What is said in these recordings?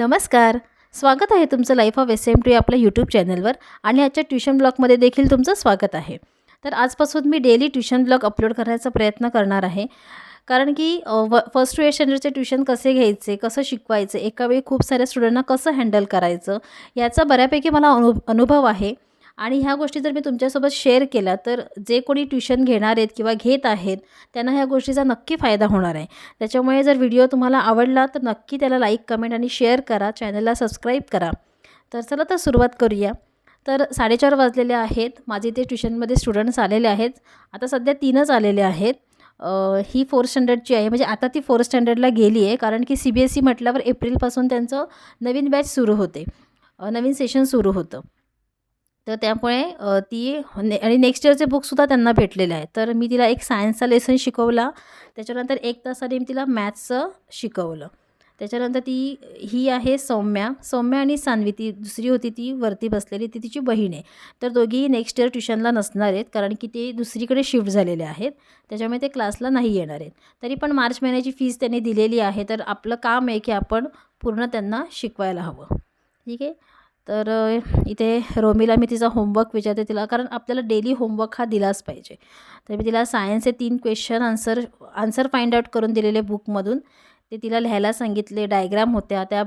नमस्कार. स्वागत आहे तुमचं life of S M two आपल्या यूट्यूब चॅनलवर आणि आजच्या ट्युशन ब्लॉगमध्ये देखील तुमचं स्वागत आहे. तर आजपासून मी डेली ट्युशन ब्लॉग अपलोड करायचा प्रयत्न करणार आहे. कारण की व फर्स्ट टू एट स्टँडर्डचे ट्युशन कसे घ्यायचे कसं शिकवायचे एका वेळी खूप साऱ्या स्टुडंटना कसं हँडल करायचं याचा बऱ्यापैकी मला अनु अनुभव आहे. आणि ह्या गोष्टी जर मी तुमच्यासोबत शेअर केल्या तर जे कोणी ट्युशन घेणार आहेत किंवा घेत आहेत त्यांना ह्या गोष्टीचा नक्की फायदा होणार आहे. त्याच्यामुळे जर व्हिडिओ तुम्हाला आवडला तर नक्की त्याला लाईक कमेंट आणि शेअर करा. चॅनलला सबस्क्राईब करा. तर चला तर सुरुवात करूया. तर साडेचार वाजलेले आहेत. माझे ते ट्युशनमध्ये स्टुडंट्स आलेले आहेत. आता सध्या तीनच आलेले आहेत. ही फोर्थ स्टँडर्डची आहे. म्हणजे आता ती फोर्थ स्टँडर्डला गेली आहे कारण की सी बी एस ई म्हटल्यावर एप्रिलपासून त्यांचं नवीन बॅच सुरू होते. नवीन सेशन सुरू होतं. तर त्यामुळे ती ने आणि नेक्स्ट इयरचे बुकसुद्धा त्यांना भेटलेले आहेत. तर मी तिला एक सायन्सचा लेसन शिकवला. त्याच्यानंतर एक तासाने मी तिला मॅथ्सचं शिकवलं. त्याच्यानंतर ती ही आहे सौम्या. सौम्या आणि सान्वी. ती दुसरी होती ती वरती बसलेली. ती तिची बहीण आहे. तर दोघीही नेक्स्ट इयर ट्युशनला नसणार आहेत. कारण की ते दुसरीकडे शिफ्ट झालेले आहेत. त्याच्यामुळे ते क्लासला नाही येणार आहेत. तरी पण मार्च महिन्याची फीज त्यांनी दिलेली आहे. तर आपलं काम आहे की आपण पूर्ण त्यांना शिकवायला हवं. ठीक आहे? तर इथे रोमीला मी तिचा होमवर्क विचारते तिला कारण आपल्याला डेली होमवर्क हा दिलाच पाहिजे. तर मी तिला सायन्सचे तीन question answer answer find out करून दिलेले बुकमधून ते तिला लिहायला सांगितले डायग्राम होत्या त्या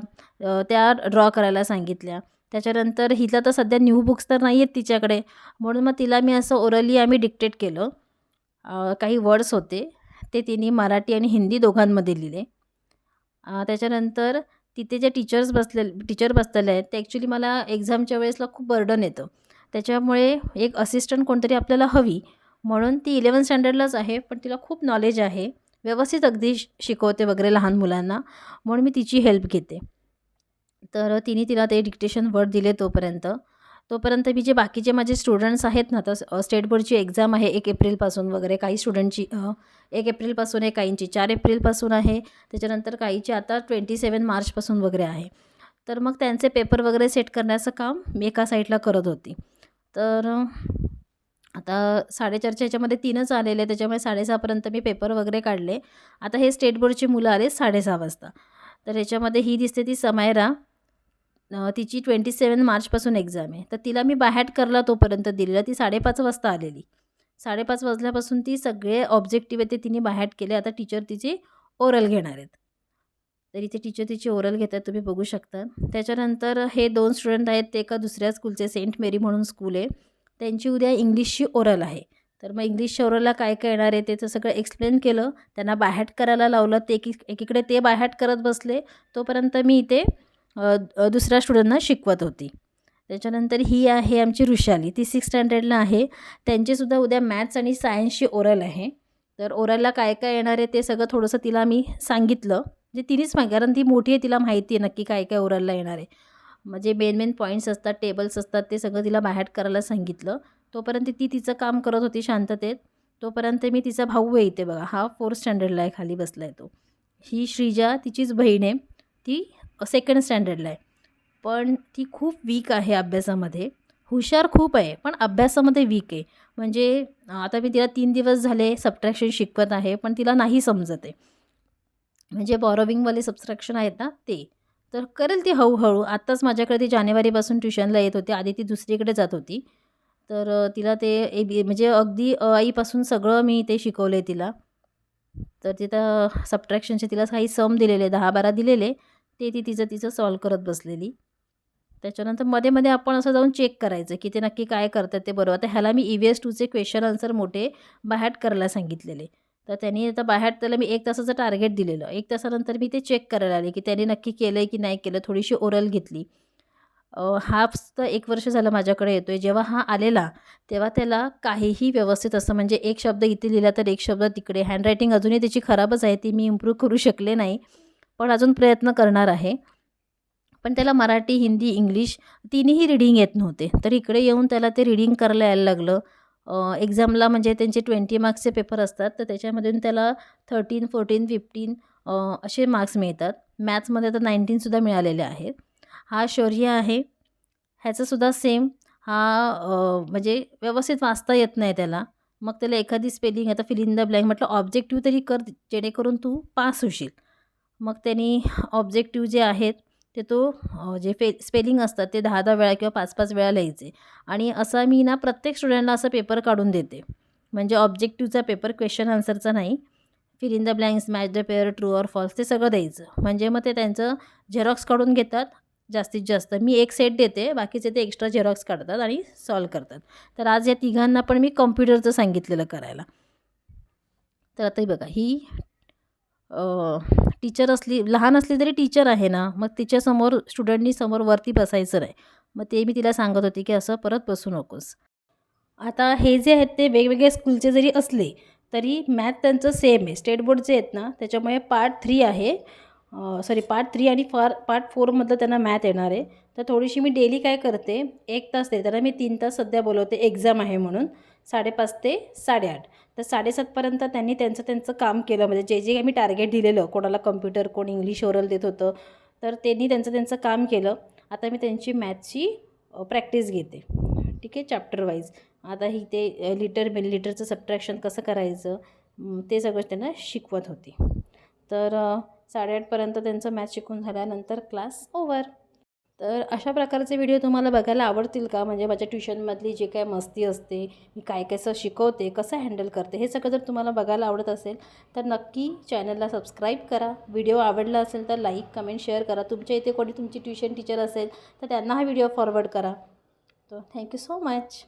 त्या ड्रॉ करायला सांगितल्या. त्याच्यानंतर हिला तर सध्या न्यू बुक्स तर नाही आहेत तिच्याकडे. म्हणून मग तिला मी असं ओरली आम्ही डिक्टेट केलं. काही वर्ड्स होते ते तिने मराठी आणि हिंदी दोघांमध्ये लिहिले. त्याच्यानंतर तिथे जे टीचर्स बसले टीचर बसलेले आहेत ते ॲक्च्युली मला एक्झामच्या वेळेसला खूप बर्डन येतं. त्याच्यामुळे एक असिस्टंट कोणतरी आपल्याला हवी म्हणून ती इलेवन स्टँडर्डलाच आहे पण तिला खूप नॉलेज आहे. व्यवस्थित अगदी श- शिकवते वगैरे लहान मुलांना म्हणून मी तिची हेल्प घेते. तर तिने तिला ते डिक्टेशन वर्ड दिले तोपर्यंत. तोपर्यंत मी जे बाकीचे माझे स्टुडंट्स आहेत ना तर स्टेट बोर्डची एक्झाम आहे एक एप्रिलपासून वगैरे काही स्टुडंटची एक एप्रिलपासून आहे काहींची चार एप्रिलपासून आहे. त्याच्यानंतर काहीची आता ट्वेंटी सेवन मार्चपासून वगैरे आहे. तर मग त्यांचे पेपर वगैरे सेट करण्याचं काम मी एका साईडला करत होती. तर आता साडेचारच्या ह्याच्यामध्ये तीनच आलेले त्याच्यामुळे साडेसहापर्यंत मी पेपर वगैरे काढले. आता हे स्टेट बोर्डची मुलं आले साडेसहा वाजता. तर ह्याच्यामध्ये ही दिसते ती समायरा. तिची ट्वेंटी सेवन मार्चपासून एक्झाम आहे. तर तिला मी बाहॅट करला तोपर्यंत दिलेला. ती साडेपाच वाजता आलेली. साडेपाच वाजल्यापासून ती सगळे ऑब्जेक्टिव्ह आहे ते तिने बाहॅट केले. आता टीचर तिची ओरल घेणार आहेत. तर इथे टीचर तिची ओरल घेतात तुम्ही बघू शकता. त्याच्यानंतर हे दोन स्टुडंट आहेत. ते एका दुसऱ्या स्कूलचे सेंट मेरी म्हणून स्कूल आहे. त्यांची उद्या इंग्लिशची ओरल आहे. तर मग इंग्लिशच्या ओरलला काय काय येणार आहे त्याचं सगळं एक्सप्लेन केलं. त्यांना बाहॅट करायला लावलं. ते एकी एकीकडे ते बायहॅट करत बसले. तोपर्यंत मी इथे दुसऱ्या स्टुडंटना शिकवत होती. त्याच्यानंतर ही आहे आमची ऋषाली. ती सिक्स स्टँडर्डला आहे. त्यांचीसुद्धा उद्या मॅथ्स आणि सायन्सची ओरल आहे. तर ओरलला काय काय येणार आहे ते सगळं थोडंसं तिला मी सांगितलं. जे तिनेच माहिती कारण ती मोठी आहे तिला माहिती आहे नक्की काय काय ओरलला येणार आहे. म्हणजे मेन मेन पॉईंट्स असतात टेबल्स असतात ते सगळं तिला बाहेर करायला सांगितलं. तोपर्यंत ती तिचं काम करत होती शांततेत. तोपर्यंत मी तिचा भाऊ आहे इथे बघा. हा फोर्थ स्टँडर्डला आहे खाली बसला आहे तो. ही श्रीजा तिचीच बहीण आहे. ती सेकंड स्टँडर्डला आहे. पण ती खूप वीक आहे अभ्यासामध्ये. हुशार खूप आहे पण अभ्यासामध्ये वीक आहे. म्हणजे आता मी तिला तीन दिवस झाले सबट्रॅक्शन शिकवत आहे पण तिला नाही समजत आहे. म्हणजे बॉरोविंगवाले सबस्ट्रॅक्शन आहेत ना ते. तर करेल ती हळूहळू. आत्ताच माझ्याकडे ती जानेवारीपासून ट्युशनला येत होती आधी ती दुसरीकडे जात होती. तर तिला ते ए बी म्हणजे अगदी आईपासून सगळं मी ते शिकवलं आहे तिला. तर तिथं सबट्रॅक्शनचे तिला काही सम दिलेले दहा बारा दिलेले. ते ती तिचं तिचं सॉल्व करत बसलेली. त्याच्यानंतरमध्ये मध्ये आपण असं जाऊन चेक करायचं की ते नक्की काय करतात ते बरोबर. आता ह्याला मी ई व्ही एस टूचे क्वेश्चन आन्सर मोठे बाहॅट करायला सांगितलेले. तर त्यांनी आता बाहेर त्याला मी एक तासाचं टार्गेट दिलेलं. एक तासानंतर मी ते चेक करायला आले की त्याने नक्की केलं आहे की नाही केलं थोडीशी ओरल घेतली. अ, तर एक वर्ष झालं माझ्याकडे येतो आहे जेव्हा हा आलेला तेव्हा त्याला काहीही व्यवस्थित असं म्हणजे एक शब्द इथे लिहिला तर एक शब्द तिकडे. हँडरायटिंग अजूनही त्याची खराबच आहे ती मी इम्प्रूव्ह करू शकले नाही. पण अजून प्रयत्न करणार आहे. पण त्याला मराठी हिंदी इंग्लिश तिन्ही रिडिंग येत नव्हते. तर इकडे येऊन त्याला ते रिडिंग करायला यायला लागलं. एक्झामला म्हणजे त्यांचे ट्वेंटी मार्क्सचे पेपर असतात. तर त्याच्यामधून त्याला थर्टीन फोर्टीन फिफ्टीन असे मार्क्स मिळतात. मॅथ्समध्ये तर नाईन्टीनसुद्धा मिळालेले आहेत. हा शौर्य आहे. ह्याचंसुद्धा सेम हा म्हणजे व्यवस्थित वाचता येत नाही त्याला. मग त्याला एखादी स्पेलिंग आता फिलिंग द ब्लँक म्हटलं ऑब्जेक्टिव्ह तरी कर जेणेकरून तू पास होशील. मग त्यांनी ऑब्जेक्टिव्ह जे आहेत ते तो जे फे स्पेलिंग असतात ते दहा दहा वेळा किंवा पाच पाच वेळा लिहायचे. आणि असा मी ना प्रत्येक स्टुडंटला असं पेपर काढून देते. म्हणजे ऑब्जेक्टिव्हचा पेपर क्वेश्चन आन्सरचा नाही. Fill in the blanks match the pair true or false ते सगळं द्यायचं. म्हणजे मग ते त्यांचं झेरॉक्स काढून घेतात जास्तीत जास्त. मी एक सेट देते बाकीचे ते एक्स्ट्रा झेरॉक्स काढतात आणि सॉल्व करतात. तर आज या तिघांना पण मी कम्प्युटरचं सांगितलेलं करायला. तर आता बघा ही टीचर असली लहान असली तरी टीचर आहे ना. मग तिच्यासमोर स्टुडंटनी समोर वरती बसायचं नाही. मग ते मी तिला सांगत होती की असं परत बसू नकोस. आता हे जे आहेत ते वेगवेगळ्या स्कूलचे जरी असले तरी मॅथ त्यांचं सेम आहे. स्टेट बोर्डचे आहेत ना त्याच्यामुळे पार्ट थ्री आहे. सॉरी पार्ट थ्री आणि फार पार्ट फोरमधलं त्यांना मॅथ येणार आहे. तर थोडीशी मी डेली काय करते एक तास दे त्यांना मी तीन तास सध्या बोलवते एक्झाम आहे म्हणून. साडेपाच ते साडेआठ. तर साडेसातपर्यंत त्यांनी त्यांचं त्यांचं काम केलं. म्हणजे जे जे मी टार्गेट दिलेलं कोणाला कम्प्युटर कोण इंग्लिश ओरल देत होतं तर त्यांनी त्यांचं त्यांचं काम केलं. आता मी त्यांची मॅथची प्रॅक्टिस घेते. ठीक आहे? चॅप्टर वाईज आता ही ते लिटर मिलीलिटरचं सबट्रॅक्शन कसं करायचं? ते सगळं त्यांना शिकवत होती. तर साडेआठपर्यंत त्यांचं मॅथ शिकून झाल्यानंतर क्लास ओवर तर अशा प्रकारचे व्हिडिओ तुम्हाला बघायला आवडतील का? म्हणजे माझ्या ट्युशनमधली जे काय मस्ती असते मी काय कसं शिकवते कसं हँडल करते हे सगळं जर तुम्हाला बघायला आवडत असेल तर नक्की चॅनलला सबस्क्राईब करा. व्हिडिओ आवडला असेल तर लाईक कमेंट शेअर करा. तुमच्या इथे कोणी तुमची ट्युशन टीचर असेल तर त्यांना हा व्हिडिओ फॉरवर्ड करा. तर थँक्यू सो मच.